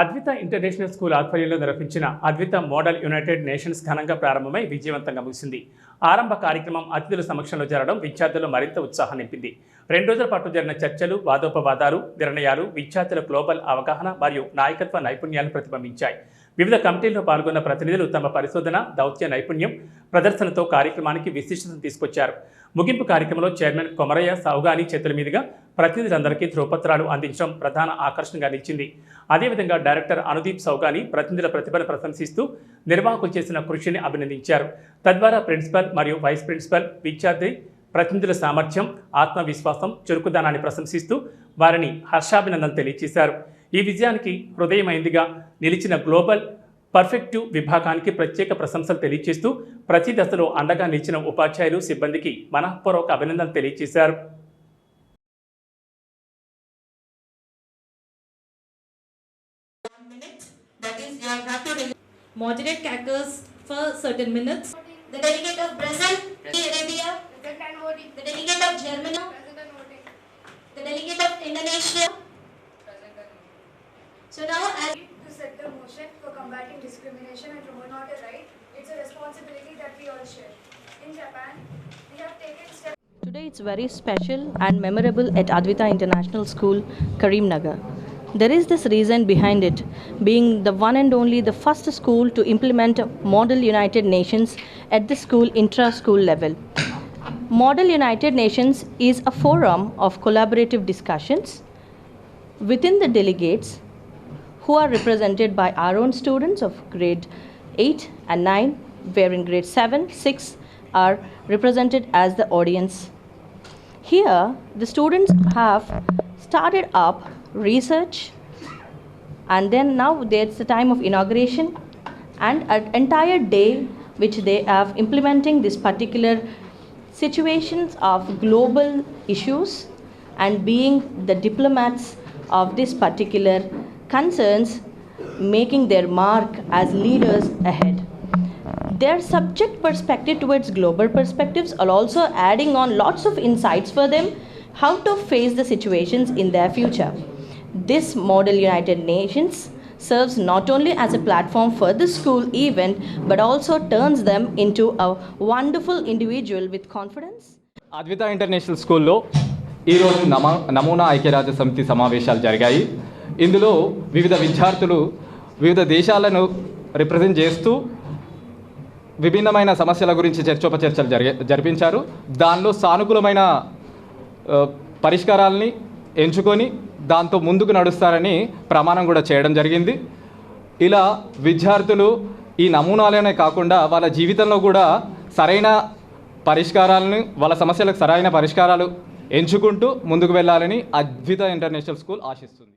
Advitha international school ఆధ్వర్యంలో నిర్వహించిన Advitha model United nations ఘనంగా ప్రారంభమై విజయవంతంగా ముగిసింది. ఆరంభ కార్యక్రమం అతిథుల సమక్షంలో జరగడం విద్యార్థులు మరింత ఉత్సాహం నింపింది. రెండు రోజుల పాటు జరిగిన చర్చలు వాదోపవాదాలు నిర్ణయాలు విద్యార్థుల గ్లోబల్ అవగాహన మరియు నాయకత్వ నైపుణ్యాలను ప్రతిబింబించాయి. వివిధ కమిటీల్లో పాల్గొన్న ప్రతినిధులు తమ పరిశోధన దౌత్య నైపుణ్యం ప్రదర్శనతో కార్యక్రమానికి విశిష్టతను తీసుకొచ్చారు. ముగింపు కార్యక్రమంలో చైర్మన్ కొమరయ్య సౌగాని చేతుల మీదుగా ప్రతినిధులందరికీ ధ్రువపత్రాలు అందించడం ప్రధాన ఆకర్షణగా నిలిచింది. అదేవిధంగా డైరెక్టర్ అనుదీప్ సౌగాని ప్రతినిధుల ప్రతిభను ప్రశంసిస్తూ నిర్వాహకులు చేసిన కృషిని అభినందించారు. తద్వారా ప్రిన్సిపల్ మరియు వైస్ ప్రిన్సిపల్ విద్యార్థి ప్రతినిధుల సామర్థ్యం ఆత్మవిశ్వాసం చురుకుదనాన్ని ప్రశంసిస్తూ వారిని హర్షాభినందన తెలియజేశారు ఈ విజయానికి హృదయమైందిగా నిలిచిన గ్లోబల్ పర్ఫెక్టివ్ విభాగానికి ప్రత్యేక ప్రశంసలు తెలియజేస్తూ ప్రతి దశలో అండగా నిలిచిన ఉపాధ్యాయులు సిబ్బందికి మనఃపూర్వక అభినందనలు తెలియజేశారు one minute. That is, you have to moderate cackles for certain minutes. The delegate of Brazil, Saudi Arabia, Present the delegate of Germany, Present and voting. the delegate of Indonesia. Present and voting. So now, as To set the motion for combating discrimination and promote not a right, it's a responsibility that we all share. In Japan, we have taken steps Today it's very special and memorable at Advita International School, Karimnagar. There is this reason behind it, being the one and only the first school to implement Model United Nations at the school intra-school level. Model United Nations is a forum of collaborative discussions within the delegates who are represented by our own students of grade 8 and 9, where in grade 7, 6 are represented as the audience. Here, the students have started up research, and then now there's the time of inauguration, and an entire day which they have implementing this particular situations of global issues and being the diplomats of this particular concerns making their mark as leaders ahead. Their subject perspective towards global perspectives are also adding on lots of insights for them how to face the situations in their future this model united nations serves not only as a platform for the school event but also turns them into a wonderful individual with confidence. Advitha international స్కూల్లో ఈరోజు నమ నమూనా ఐక్యరాజ్య సమితి సమావేశాలు జరిగాయి. ఇందులో వివిధ విద్యార్థులు వివిధ దేశాలను రిప్రజెంట్ చేస్తూ విభిన్నమైన సమస్యల గురించి చర్చోపచర్చలు జరిగే జరిపించారు. దానిలో సానుకూలమైన పరిష్కారాలని ఎంచుకొని దాంతో ముందుకు నడుస్తారని ప్రమాణం కూడా చేయడం జరిగింది. ఇలా విద్యార్థులు ఈ నమూనాలనే కాకుండా వాళ్ళ జీవితంలో కూడా సరైన పరిష్కారాలను వాళ్ళ సమస్యలకు సరైన పరిష్కారాలు ఎంచుకుంటూ ముందుకు వెళ్ళాలని అద్విత ఇంటర్నేషనల్ స్కూల్ ఆశిస్తుంది.